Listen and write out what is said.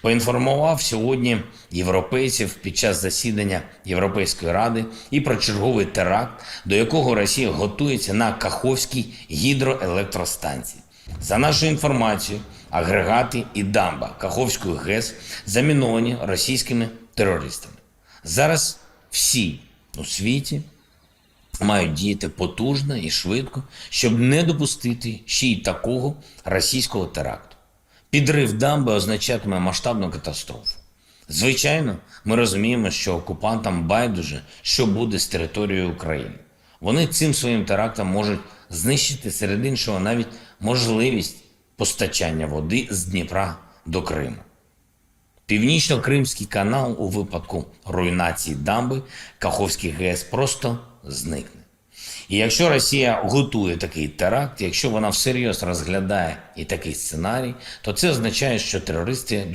Поінформував сьогодні європейців під час засідання Європейської ради і про черговий теракт, до якого Росія готується на Каховській гідроелектростанції. За нашою інформацією, агрегати і дамба Каховської ГЕС заміновані російськими терористами. Зараз всі у світі мають діяти потужно і швидко, щоб не допустити ще й такого російського теракту. Підрив дамби означатиме масштабну катастрофу. Звичайно, ми розуміємо, що окупантам байдуже, що буде з територією України. Вони цим своїм терактом можуть знищити серед іншого навіть можливість постачання води з Дніпра до Криму. Північно-Кримський канал у випадку руйнації дамби Каховський ГЕС просто зникне. І якщо Росія готує такий теракт, якщо вона всерйоз розглядає і такий сценарій, то це означає, що терористи